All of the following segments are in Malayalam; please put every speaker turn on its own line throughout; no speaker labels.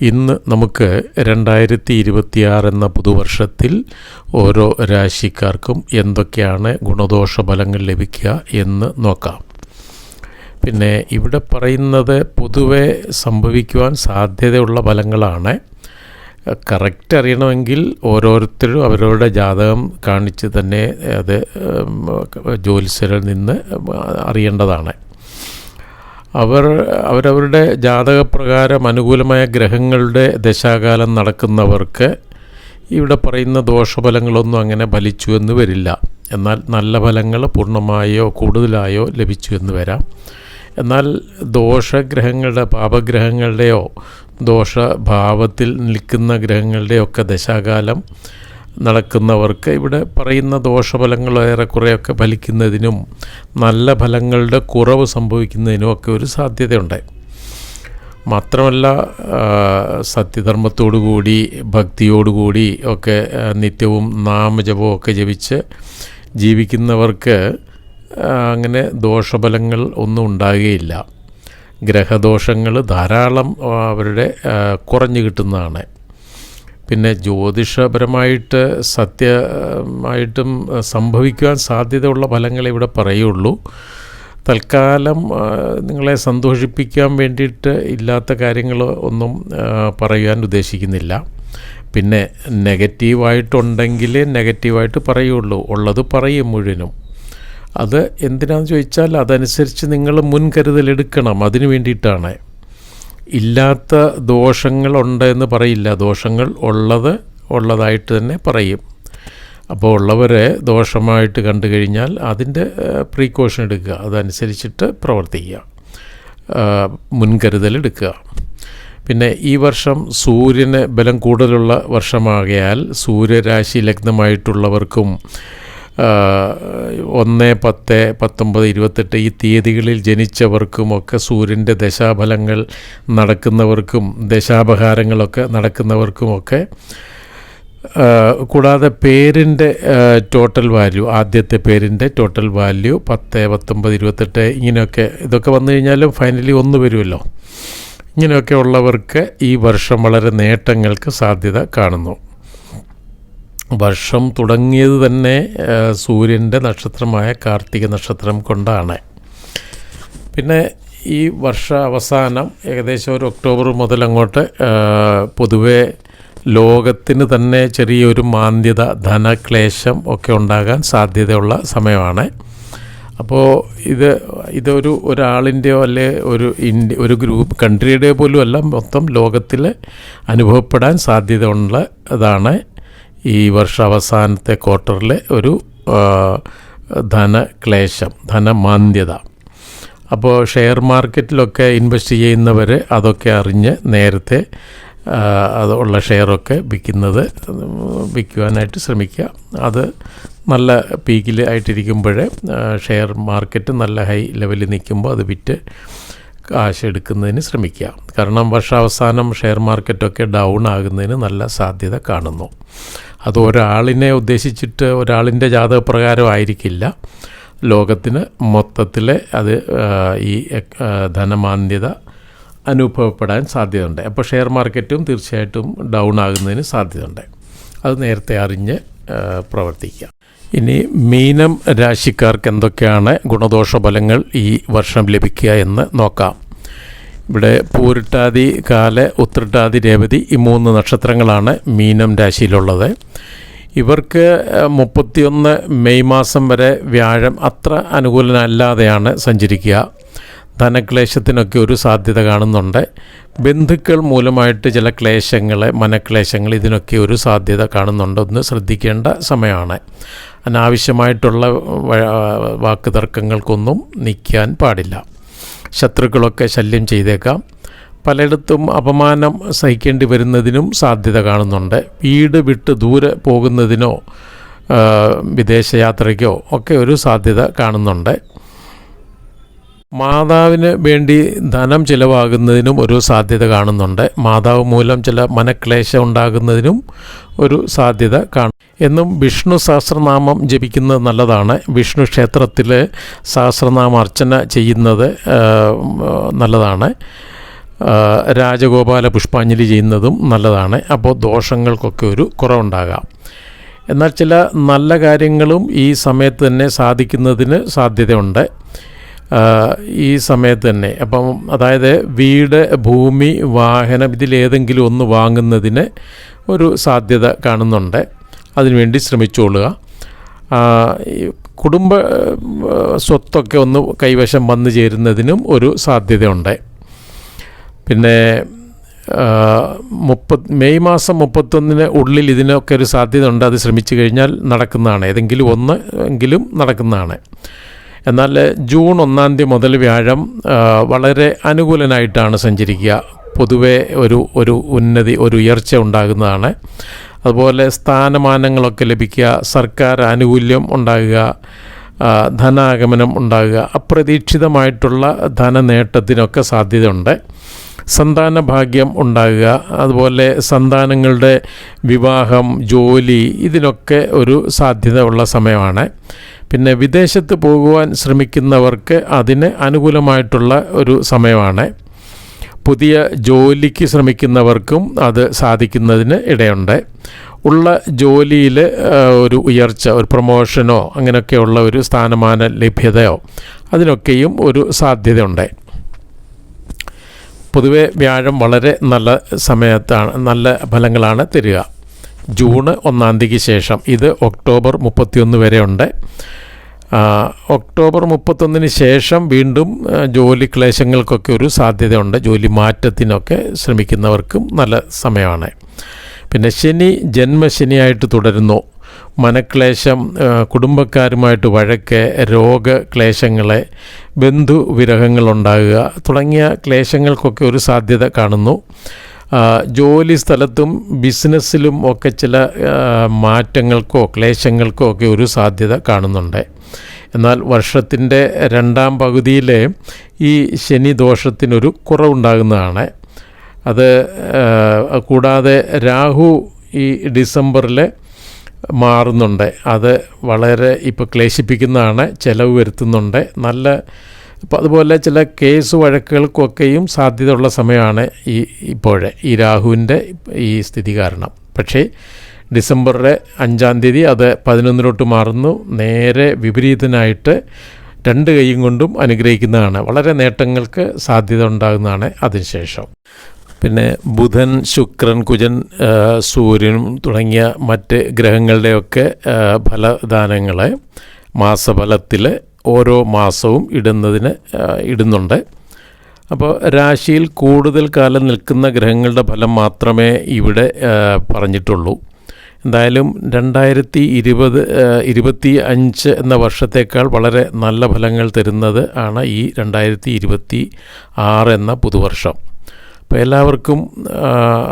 ഇന്ന് നമുക്ക് രണ്ടായിരത്തി ഇരുപത്തിയാറ് എന്ന പുതുവർഷത്തിൽ ഓരോ രാശിക്കാർക്കും എന്തൊക്കെയാണ് ഗുണദോഷ ഫലങ്ങൾ ലഭിക്കുക എന്ന് നോക്കാം. പിന്നെ ഇവിടെ പറയുന്നത് പൊതുവെ സംഭവിക്കുവാൻ സാധ്യതയുള്ള ഫലങ്ങളാണ്. കറക്റ്റ് അറിയണമെങ്കിൽ ഓരോരുത്തരും അവരവരുടെ ജാതകം കാണിച്ച് തന്നെ അത് ജ്യോത്സ്യരിൽ നിന്ന് അറിയേണ്ടതാണ്. അവർ അവരവരുടെ ജാതകപ്രകാരം അനുകൂലമായ ഗ്രഹങ്ങളുടെ ദശാകാലം നടക്കുന്നവർക്ക് ഇവിടെ പറയുന്ന ദോഷഫലങ്ങളൊന്നും അങ്ങനെ ഫലിച്ചു എന്ന് വരില്ല. എന്നാൽ നല്ല ഫലങ്ങൾ പൂർണമായോ കൂടുതലായോ ലഭിച്ചു എന്ന് വരാം. എന്നാൽ ദോഷഗ്രഹങ്ങളുടെ പാപഗ്രഹങ്ങളുടെയോ ദോഷഭാവത്തിൽ നിൽക്കുന്ന ഗ്രഹങ്ങളുടെയൊക്കെ ദശാകാലം നടക്കുന്നവർക്ക് ഇവിടെ പറയുന്ന ദോഷഫലങ്ങൾ ഏറെക്കുറെയൊക്കെ ഫലിക്കുന്നതിനും നല്ല ഫലങ്ങളുടെ കുറവ് സംഭവിക്കുന്നതിനും ഒക്കെ ഒരു സാധ്യതയുണ്ട്. മാത്രമല്ല സത്യധർമ്മത്തോടുകൂടി ഭക്തിയോടുകൂടി ഒക്കെ നിത്യവും നാമജപവും ഒക്കെ ജപിച്ച് ജീവിക്കുന്നവർക്ക് അങ്ങനെ ദോഷഫലങ്ങൾ ഒന്നും ഉണ്ടാകുകയില്ല. ഗ്രഹദോഷങ്ങൾ ധാരാളം അവരുടെ കുറഞ്ഞു കിട്ടുന്നതാണ്. പിന്നെ ജ്യോതിഷപരമായിട്ട് സത്യമായിട്ടും സംഭവിക്കുവാൻ സാധ്യതയുള്ള ഫലങ്ങളെ ഇവിടെ പറയുള്ളൂ. തൽക്കാലം നിങ്ങളെ സന്തോഷിപ്പിക്കാൻ വേണ്ടിയിട്ട് ഇല്ലാത്ത കാര്യങ്ങൾ ഒന്നും പറയാൻ ഉദ്ദേശിക്കുന്നില്ല. പിന്നെ നെഗറ്റീവായിട്ടുണ്ടെങ്കിൽ നെഗറ്റീവായിട്ട് പറയുള്ളൂ. ഉള്ളത് പറയും മുഴുവനും. അത് എന്തിനാണെന്ന് ചോദിച്ചാൽ അതനുസരിച്ച് നിങ്ങൾ മുൻകരുതലെടുക്കണം. അതിന് വേണ്ടിയിട്ടാണ്. ഇല്ലാത്ത ദോഷങ്ങളുണ്ട് എന്ന് പറയില്ല. ദോഷങ്ങൾ ഉള്ളത് ഉള്ളതായിട്ട് തന്നെ പറയും. അപ്പോൾ ഉള്ളവരെ ദോഷമായിട്ട് കണ്ടു കഴിഞ്ഞാൽ അതിന്റെ പ്രീക്കോഷൻ എടുക്കുക. അതനുസരിച്ചിട്ട് പ്രവർത്തിക്കുക. മുൻകരുതലെടുക്കുക പിന്നെ ഈ വർഷം സൂര്യന് ബലം കൂടുതലുള്ള വർഷമാകയാൽ സൂര്യരാശി ലഗ്നമായിട്ടുള്ളവർക്കും ഒന്ന് പത്ത് പത്തൊമ്പത് ഇരുപത്തെട്ട് ഈ തീയതികളിൽ ജനിച്ചവർക്കും ഒക്കെ സൂര്യന്റെ ദശാഫലങ്ങൾ നടക്കുന്നവർക്കും ദശാപഹാരങ്ങളൊക്കെ നടക്കുന്നവർക്കുമൊക്കെ കൂടാതെ പേരിന്റെ ടോട്ടൽ വാല്യൂ ആദ്യത്തെ പേരിന്റെ ടോട്ടൽ വാല്യൂ പത്ത് പത്തൊമ്പത് ഇരുപത്തെട്ട് ഇങ്ങനെയൊക്കെ ഇതൊക്കെ വന്നു കഴിഞ്ഞാലും ഫൈനലി ഒന്ന് വരുമല്ലോ. ഇങ്ങനെയൊക്കെ ഉള്ളവർക്ക് ഈ വർഷം വളരെ നേട്ടങ്ങൾക്ക് സാധ്യത കാണുന്നു. വർഷം തുടങ്ങിയത് തന്നെ സൂര്യന്റെ നക്ഷത്രമായ കാർത്തിക നക്ഷത്രം കൊണ്ടാണ്. പിന്നെ ഈ വർഷ അവസാനം ഏകദേശം ഒരു ഒക്ടോബർ മുതൽ അങ്ങോട്ട് പൊതുവെ ലോകത്തിന് തന്നെ ചെറിയൊരു മാന്ദ്യത ധനക്ലേശം ഒക്കെ ഉണ്ടാകാൻ സാധ്യതയുള്ള സമയമാണ്. അപ്പോൾ ഇത് ഇതൊരു ഒരാളിന്റെയോ അല്ലെ ഒരു ഇന്ത്യ ഒരു ഗ്രൂപ്പ് കൺട്രിയുടെ പോലും അല്ല മൊത്തം ലോകത്തിൽ അനുഭവപ്പെടാൻ സാധ്യതയുള്ള ഇതാണ് ഈ വർഷാവസാനത്തെ ക്വാർട്ടറിലെ ഒരു ധനക്ലേശം ധനമാന്ദ്യത. അപ്പോൾ ഷെയർ മാർക്കറ്റിലൊക്കെ ഇൻവെസ്റ്റ് ചെയ്യുന്നവർ അതൊക്കെ അറിഞ്ഞ് നേരത്തെ ഉള്ള ഷെയറൊക്കെ വിൽക്കുന്നത് വിൽക്കുവാനായിട്ട് ശ്രമിക്കുക. അത് നല്ല പീക്കിൽ ആയിട്ടിരിക്കുമ്പോൾ ഷെയർ മാർക്കറ്റ് നല്ല ഹൈ ലെവലിൽ നിൽക്കുമ്പോൾ അത് വിറ്റ് കാശ് എടുക്കുന്നതിന് ശ്രമിക്കുക. കാരണം വർഷാവസാനം ഷെയർ മാർക്കറ്റൊക്കെ ഡൗൺ ആകുന്നതിന് നല്ല സാധ്യത കാണുന്നു. അത് ഒരാളിനെ ഉദ്ദേശിച്ചിട്ട് ഒരാളിന്റെ ജാതകപ്രകാരം ആയിരിക്കില്ല. ലോകത്തിന് മൊത്തത്തിൽ അത് ഈ ധനമാന്ദ്യത അനുഭവപ്പെടാൻ സാധ്യതയുണ്ട്. അപ്പോൾ ഷെയർ മാർക്കറ്റും തീർച്ചയായിട്ടും ഡൗൺ ആകുന്നതിന് സാധ്യതയുണ്ട്. അത് നേരത്തെ അറിഞ്ഞ് പ്രവർത്തിക്കുക. ഇനി മീനം രാശിക്കാർക്ക് എന്തൊക്കെയാണ് ഗുണദോഷ ഫലങ്ങൾ ഈ വർഷം ലഭിക്കുക എന്ന് നോക്കാം. ഇവിടെ പൂരിട്ടാതി കാല ഉത്രട്ടാതി രേവതി ഈ മൂന്ന് നക്ഷത്രങ്ങളാണ് മീനം രാശിയിലുള്ളത്. ഇവർക്ക് മുപ്പത്തിയൊന്ന് മെയ് മാസം വരെ വ്യാഴം അത്ര അനുകൂലനല്ലാതെയാണ് സഞ്ചരിക്കുക. ധനക്ലേശത്തിനൊക്കെ ഒരു സാധ്യത കാണുന്നുണ്ട്. ബന്ധുക്കൾ മൂലമായിട്ട് ചില ക്ലേശങ്ങൾ മനക്ലേശങ്ങൾ ഇതിനൊക്കെ ഒരു സാധ്യത കാണുന്നുണ്ടെന്ന് ശ്രദ്ധിക്കേണ്ട സമയമാണ്. അനാവശ്യമായിട്ടുള്ള വാക്ക് തർക്കങ്ങൾക്കൊന്നും നിൽക്കാൻ പാടില്ല. ശത്രുക്കളൊക്കെ ശല്യം ചെയ്തേക്കാം. പലയിടത്തും അപമാനം സഹിക്കേണ്ടി വരുന്നതിനും സാധ്യത കാണുന്നുണ്ട്. വീട് വിട്ട് ദൂരെ പോകുന്നതിനോ വിദേശയാത്രയ്ക്കോ ഒക്കെ ഒരു സാധ്യത കാണുന്നുണ്ട്. മാതാവിന് വേണ്ടി ധനം ചിലവാകുന്നതിനും ഒരു സാധ്യത കാണുന്നുണ്ട്. മാതാവ് മൂലം ചില മനക്ലേശം ഉണ്ടാകുന്നതിനും ഒരു സാധ്യത കാണും. എന്നും വിഷ്ണു സഹസ്രനാമം ജപിക്കുന്നത് നല്ലതാണ്. വിഷ്ണു ക്ഷേത്രത്തിൽ സഹസ്രനാമ അർച്ചന ചെയ്യുന്നത് നല്ലതാണ്. രാജഗോപാല പുഷ്പാഞ്ജലി ചെയ്യുന്നതും നല്ലതാണ്. അപ്പോൾ ദോഷങ്ങൾക്കൊക്കെ ഒരു കുറവുണ്ടാകാം. എന്നാൽ ചില നല്ല കാര്യങ്ങളും ഈ സമയത്ത് തന്നെ സാധിക്കുന്നതിന് സാധ്യതയുണ്ട്. ഈ സമയത്ത് തന്നെ. അപ്പം അതായത് വീട് ഭൂമി വാഹനം ഇതിലേതെങ്കിലും ഒന്ന് വാങ്ങുന്നതിന് ഒരു സാധ്യത കാണുന്നുണ്ട്. അതിനുവേണ്ടി ശ്രമിച്ചുകൊള്ളുക ആ, കുടുംബ സ്വത്തൊക്കെ ഒന്ന് കൈവശം വന്നു ചേരുന്നതിനും ഒരു സാധ്യതയുണ്ട്. പിന്നെ മുപ്പത് മെയ് മാസം മുപ്പത്തൊന്നിന് ഉള്ളിൽ ഇതിനൊക്കെ ഒരു സാധ്യത ഉണ്ട് അത് ശ്രമിച്ചു കഴിഞ്ഞാൽ നടക്കുന്നതാണ്. ഏതെങ്കിലും ഒന്ന് എങ്കിലും നടക്കുന്നതാണ്. എന്നാൽ ജൂൺ ഒന്നാം തീയതി മുതൽ വ്യാഴം വളരെ അനുകൂലനായിട്ടാണ് സഞ്ചരിക്കുക. പൊതുവെ ഒരു ഒരു ഉന്നതി ഒരു ഉയർച്ച ഉണ്ടാകുന്നതാണ്. അതുപോലെ സ്ഥാനമാനങ്ങളൊക്കെ ലഭിക്കുക സർക്കാർ ആനുകൂല്യം ഉണ്ടാകുക ധനാഗമനം ഉണ്ടാകുക. അപ്രതീക്ഷിതമായിട്ടുള്ള ധനനേട്ടത്തിനൊക്കെ സാധ്യതയുണ്ട്. സന്താന ഭാഗ്യം ഉണ്ടാകുക. അതുപോലെ സന്താനങ്ങളുടെ വിവാഹം ജോലി ഇതിനൊക്കെ ഒരു സാധ്യത ഉള്ള സമയമാണ്. പിന്നെ വിദേശത്ത് പോകുവാൻ ശ്രമിക്കുന്നവർക്ക് അതിന് അനുകൂലമായിട്ടുള്ള ഒരു സമയമാണ്. പുതിയ ജോലിക്ക് ശ്രമിക്കുന്നവർക്കും അത് സാധിക്കുന്നതിന് ഇടയുണ്ട്. ഉള്ള ജോലിയിൽ ഒരു ഉയർച്ച ഒരു പ്രൊമോഷനോ അങ്ങനെയൊക്കെയുള്ള ഒരു സ്ഥാനമാന ലഭ്യതയോ അതിനൊക്കെയും ഒരു സാധ്യതയുണ്ട്. പൊതുവെ വ്യാഴം വളരെ നല്ല സമയത്താണ് നല്ല ഫലങ്ങളാണ് തരിക. ജൂൺ ഒന്നാം തീയതിക്ക് ശേഷം ഇത് ഒക്ടോബർ മുപ്പത്തിയൊന്ന് വരെ ഉണ്ട് ഒക്ടോബർ മുപ്പത്തൊന്നിന് ശേഷം വീണ്ടും ജോലി ക്ലേശങ്ങൾക്കൊക്കെ ഒരു സാധ്യതയുണ്ട്. ജോലി മാറ്റത്തിനൊക്കെ ശ്രമിക്കുന്നവർക്കും നല്ല സമയമാണ്. പിന്നെ ശനി ജന്മശനിയായിട്ട് തുടരുന്നു. മനക്ലേശം കുടുംബക്കാരുമായിട്ട് വഴക്ക് രോഗക്ലേശങ്ങളെ ബന്ധുവിരഹങ്ങളുണ്ടാകുക തുടങ്ങിയ ക്ലേശങ്ങൾക്കൊക്കെ ഒരു സാധ്യത കാണുന്നു. ജോലി സ്ഥലത്തും ബിസിനസ്സിലും ഒക്കെ ചില മാറ്റങ്ങൾക്കോ ക്ലേശങ്ങൾക്കോ ഒക്കെ ഒരു സാധ്യത കാണുന്നുണ്ട്. എന്നാൽ വർഷത്തിന്റെ രണ്ടാം പകുതിയിലെ ഈ ശനി ദോഷത്തിനൊരു കുറവുണ്ടാകുന്നതാണ്. അത് കൂടാതെ രാഹു ഈ ഡിസംബറിൽ മാറുന്നുണ്ട്. അത് വളരെ ഇപ്പോൾ ക്ലേശിപ്പിക്കുന്നതാണ് ചിലവ് വരുത്തുന്നുണ്ട്. നല്ല അപ്പോൾ അതുപോലെ ചില കേസ് വഴക്കുകൾക്കൊക്കെയും സാധ്യതയുള്ള സമയമാണ് ഈ ഇപ്പോഴേ ഈ രാഹുവിന്റെ ഈ സ്ഥിതി കാരണം. പക്ഷേ ഡിസംബറിലെ അഞ്ചാം തീയതി അത് പതിനൊന്നിലോട്ട് മാറുന്നു. നേരെ വിപരീതനായിട്ട് രണ്ട് കൈയും കൊണ്ടും അനുഗ്രഹിക്കുന്നതാണ്. വളരെ നേട്ടങ്ങൾക്ക് സാധ്യത ഉണ്ടാകുന്നതാണ് അതിനുശേഷം. പിന്നെ ബുധൻ ശുക്രൻ കുജൻ സൂര്യനും തുടങ്ങിയ മറ്റ് ഗ്രഹങ്ങളുടെയൊക്കെ ഫലദാനങ്ങളെ മാസഫലത്തിൽ ഓരോ മാസവും ഇടുന്നതിന് ഇടുന്നുണ്ട്. അപ്പോൾ രാശിയിൽ കൂടുതൽ കാലം നിൽക്കുന്ന ഗ്രഹങ്ങളുടെ ഫലം മാത്രമേ ഇവിടെ പറഞ്ഞിട്ടുള്ളൂ. എന്തായാലും രണ്ടായിരത്തി ഇരുപത് ഇരുപത്തി അഞ്ച് എന്ന വർഷത്തേക്കാൾ വളരെ നല്ല ഫലങ്ങൾ തരുന്നത് ആണ് ഈ രണ്ടായിരത്തി ഇരുപത്തി ആറ് എന്ന പുതുവർഷം. അപ്പോൾ എല്ലാവർക്കും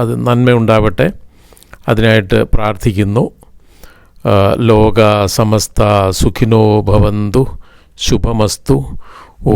അത് നന്മയുണ്ടാവട്ടെ അതിനായിട്ട് പ്രാർത്ഥിക്കുന്നു. ലോക സമസ്ത സുഖിനോ ഭവന്തു. ശുഭമസ്തു. ഓ